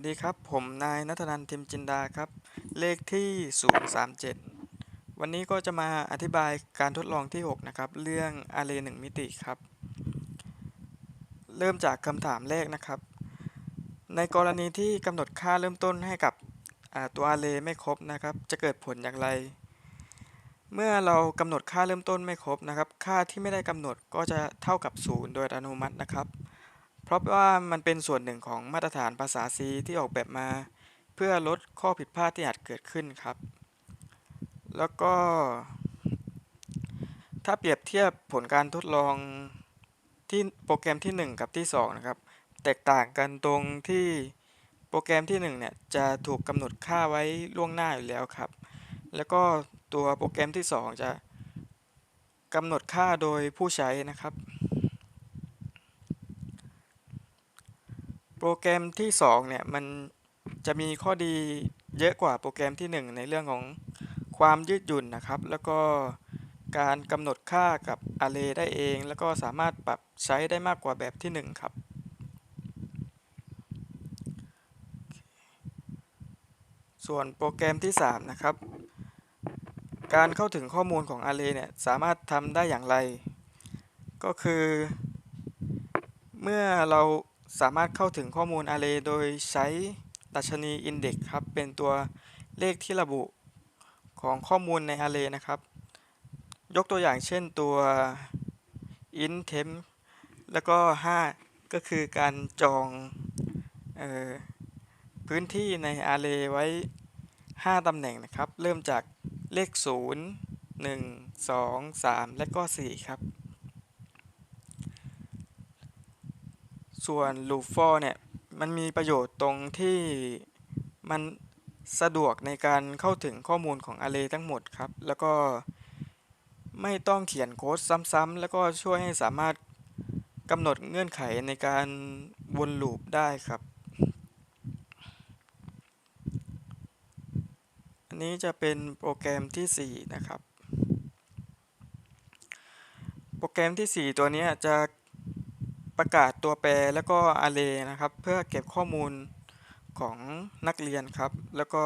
สวัสดีครับ ผมนายนัทนันทิมจินดาครับ เลขที่ 037 วันนี้ก็จะมาอธิบายการทดลองที่ 6 นะครับ เรื่อง array 1มิติครับ เริ่มจากคำถามแรกนะครับ ในกรณีที่กำหนดค่าเริ่มต้นให้กับตัว array ไม่ครบนะครับ จะเกิดผลอย่างไร เมื่อเรากำหนดค่าเริ่มต้นไม่ครบนะครับ ค่าที่ไม่ได้กำหนดก็จะเท่ากับ 0 โดยอัตโนมัตินะครับ เพราะว่ามันเป็นส่วนหนึ่งของมาตรฐานภาษา C ที่ออกแบบมา เพื่อลดข้อผิดพลาดที่อาจเกิดขึ้นครับ แล้วก็ ถ้าเปรียบเทียบผลการทดลองที่โปรแกรมที่ 1 กับที่ 2 นะครับ แตกต่างกันตรงที่โปรแกรมที่1เนี่ยจะถูกกำหนดค่าไว้ล่วงหน้าอยู่แล้วครับ แล้วก็ตัวโปรแกรมที่ 2 จะกำหนดค่าโดยผู้ใช้นะครับ โปรแกรมที่ 2 เนี่ย มันจะมีข้อดีเยอะกว่าโปรแกรมที่ 1 ในเรื่องของความยืดหยุ่นนะครับ แล้วก็การกำหนดค่ากับ array ได้เอง แล้วก็สามารถปรับใช้ได้มากกว่าแบบที่ 1 ครับ ส่วนโปรแกรมที่ 3 นะครับ การเข้าถึงข้อมูลของ array เนี่ยสามารถทำได้อย่างไร ก็คือ เมื่อเรา สามารถเข้าถึงข้อมูล array โดยใช้ดัชนี index ครับ เป็นตัวเลขที่ระบุของข้อมูลใน array นะครับ ยกตัวอย่างเช่นตัว int temp แล้วก็ 5 ก็คือการจองออพื้นที่ใน array ไว้ 5 ตำแหน่งนะครับ เริ่มจากเลข 0 1 2 3 และก็ 4 ครับ ส่วน loop for เนี่ย มันมีประโยชน์ตรงที่มันสะดวกในการเข้าถึงข้อมูลของ array ทั้งหมดครับ แล้วก็ไม่ต้องเขียนโค้ดซ้ำๆ แล้วก็ช่วยให้สามารถกำหนดเงื่อนไขในการวนลูปได้ครับ อันนี้จะเป็นโปรแกรมที่ 4 นะครับ โปรแกรมที่ 4 ตัวนี้จะ ประกาศตัวแปรแล้วก็ array นะครับ เพื่อเก็บข้อมูลของนักเรียนครับ แล้วก็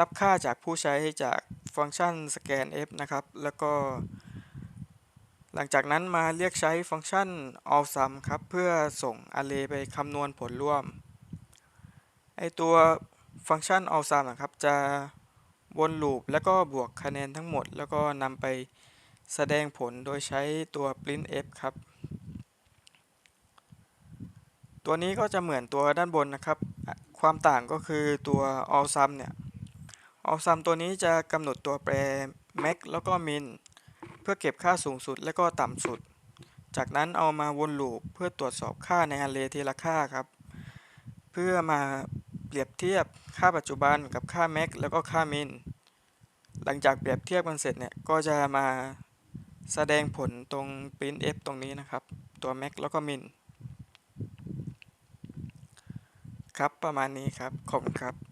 รับค่าจากผู้ใช้จากฟังก์ชัน scanf นะครับ แล้วก็ หลังจากนั้นมาเรียกใช้ฟังก์ชัน allSum ครับ เพื่อส่ง array ไปคำนวณผลร่วม ไอตัวฟังก์ชัน allSum นะครับ จะวนลูปแล้วก็บวกคะแนนทั้งหมด แล้วก็นำไปแสดงผลโดยใช้ตัว printf ครับ ตัวนี้ก็จะเหมือนตัวด้านบนนะครับ ความต่างก็คือตัว allSum เนี่ย allSum ตัวนี้จะกำหนดตัวแปร max แล้วก็ min เพื่อเก็บค่าสูงสุดและก็ต่ำสุด จากนั้นเอามาวนลูปเพื่อตรวจสอบค่าใน array ทีละค่าครับ เพื่อมาเปรียบเทียบค่าปัจจุบันกับค่า max แล้วก็ค่า min หลังจากเปรียบเทียบกันเสร็จเนี่ยก็จะมาแสดงผลตรง printf ตรงนี้นะครับ ตัว max แล้วก็ min ครับประมาณนี้ครับ ขอบคุณครับ